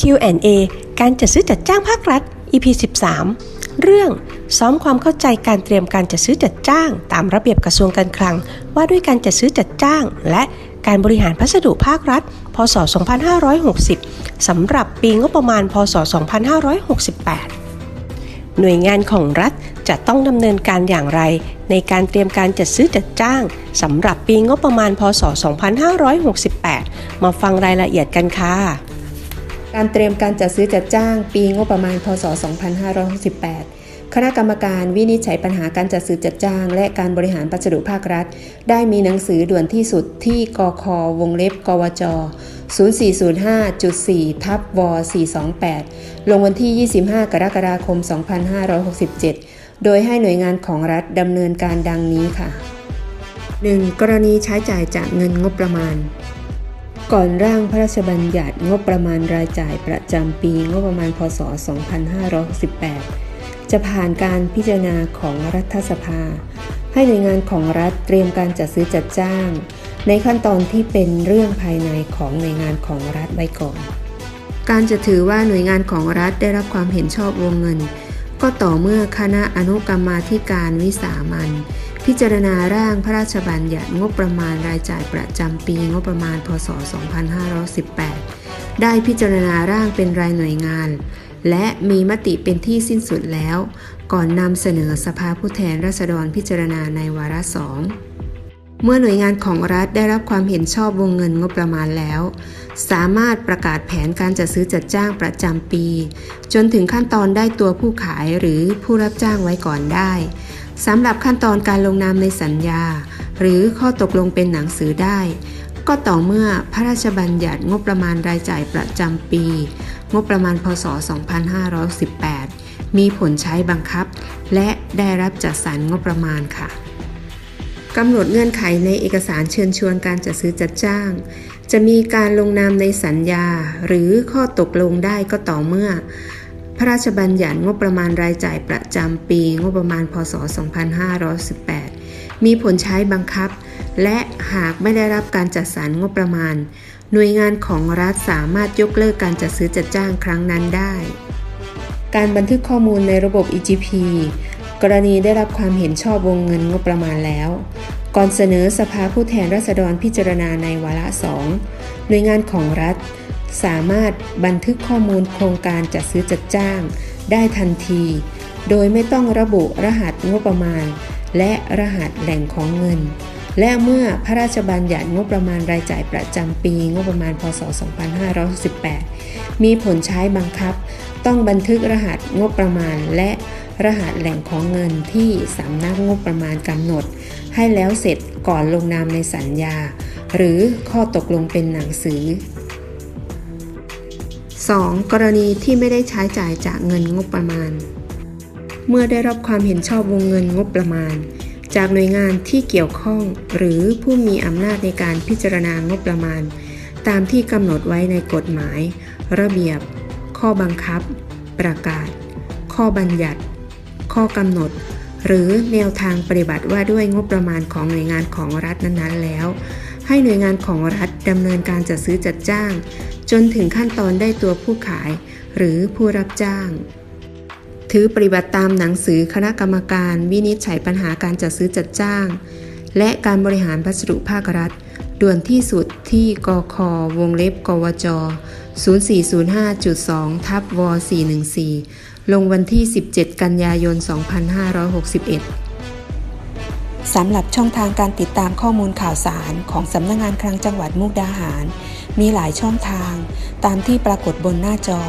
Q&A การจัดซื้อจัดจ้างภาครัฐ EP 13 เรื่องซ้อมความเข้าใจการเตรียมการจัดซื้อจัดจ้าง ตามระเบียบกระทรวงการคลัง ว่าด้วยการจัดซื้อจัดจ้าง และการบริหารพัสดุภาครัฐ พศ 2560 สำหรับปีงบประมาณ พศ 2568 หน่วยงานของรัฐจะต้องดำเนินการอย่างไร ในการเตรียมการจัดซื้อจัดจ้างสำหรับปีงบประมาณ พศ 2568 มาฟังรายละเอียดกันค่ะ การเตรียมการจัดซื้อจัดจ้าง ปีงบประมาณ พศ 2568 คณะกรรมการวินิจฉัยปัญหาการจัดซื้อจัดจ้าง และการบริหารพัสดุภาครัฐ ได้มีหนังสือด่วนที่สุดที่กควงเล็บ กวจ 0405.4 ทับว428 ลงวันที่ 25 กรกฎาคม 2567 โดยให้หน่วยงานของรัฐดำเนินการดังนี้ค่ะ 1. กรณีใช้จ่ายจากเงินงบประมาณ ก่อนร่างพระราชบัญญัติงบประมาณรายจ่ายประจำปีงบประมาณพศ 2568จะผ่านการพิจารณาของรัฐสภา ให้หน่วยงานของรัฐเตรียมการจัดซื้อจัดจ้าง ในขั้นตอนที่เป็นเรื่องภายในของหน่วยงานของรัฐไว้ก่อน การจะถือว่าหน่วยงานของรัฐได้รับความเห็นชอบวงเงิน ก็ต่อเมื่อคณะอนุกรรมาธิการวิสามัน พิจารณาร่างพระราชบัญญัติงบประมาณรายจ่ายประจำปีงบประมาณ พศ 2518 ได้พิจารณาร่างเป็นรายหน่วยงาน และมีมติเป็นที่สิ้นสุดแล้ว ก่อนนำเสนอสภาผู้แทนราษฎรพิจารณาในวาระสองเมื่อหน่วยงานของรัฐได้รับความเห็นชอบวงเงินงบประมาณแล้ว สามารถประกาศแผนการจัดซื้อจัดจ้างประจำปี จนถึงขั้นตอนได้ตัวผู้ขายหรือผู้รับจ้างไว้ก่อนได้ สำหรับขั้นตอนการลงนามในสัญญา หรือข้อตกลงเป็นหนังสือได้ ก็ต่อเมื่อพระราชบัญญัติงบประมาณรายจ่ายประจำปี งบประมาณพศ 2518 มีผลใช้บังคับ และได้รับจัดสรรงบประมาณค่ะกำหนดเงื่อนไขในเอกสารเชิญชวนการจัดซื้อจัดจ้าง จะมีการลงนามในสัญญา หรือข้อตกลงได้ก็ต่อเมื่อ พระราชบัญญัติงบประมาณรายจ่ายประจำปี งบประมาณพศ 2518 มีผลใช้บังคับ และหากไม่ได้รับการจัดสรรงบประมาณ หน่วยงานของรัฐสามารถยกเลิกการจัดซื้อจัดจ้างครั้งนั้นได้ การบันทึกข้อมูลในระบบ EGP กรณีได้รับความเห็นชอบวงเงินงบประมาณแล้ว ก่อนเสนอสภาผู้แทนราษฎรพิจารณาในวาระสองหน่วยงานของรัฐ สามารถบันทึกข้อมูลโครงการจัดซื้อจัดจ้าง ได้ทันที โดยไม่ต้องระบุรหัสงบประมาณ และรหัสแหล่งของเงิน และเมื่อพระราชบัญญัติงบประมาณรายจ่ายประจำปีงบประมาณพศ 2518 มีผลใช้บังคับ ต้องบันทึกรหัสงบประมาณและรหัสแหล่งของเงินที่สำนักงบประมาณกำหนด ให้แล้วเสร็จก่อนลงนามในสัญญา หรือข้อตกลงเป็นหนังสือ 2. กรณีที่ไม่ได้ใช้จ่ายจากเงินงบประมาณ เมื่อได้รับความเห็นชอบวงเงินงบประมาณ จากหน่วยงานที่เกี่ยวข้อง หรือผู้มีอำนาจในการพิจารณางบประมาณ ตามที่กำหนดไว้ในกฎหมาย ระเบียบ ข้อบังคับ ประกาศ ข้อบัญญัติ ข้อกำหนด หรือแนวทางปฏิบัติว่าด้วยงบประมาณของหน่วยงานของรัฐนั้นๆแล้วให้หน่วยงานของรัฐดำเนินการจัดซื้อจัดจ้าง จนถึงขั้นตอนได้ตัวผู้ขาย หรือผู้รับจ้าง ถือปฏิบัติตามหนังสือคณะกรรมการวินิจฉัยปัญหาการจัดซื้อจัดจ้าง และการบริหารพัสดุภาครัฐ ด่วนที่สุดที่กควงเล็บ กวจ 0405.2ทับว414 ลงวันที่ 17 กันยายน 2561 สำหรับช่องทางการติดตามข้อมูลข่าวสารของสำนักงงานคลังจังหวัดมุกดาหาร มีหลายช่องทาง ตามที่ปรากฏบนหน้าจอ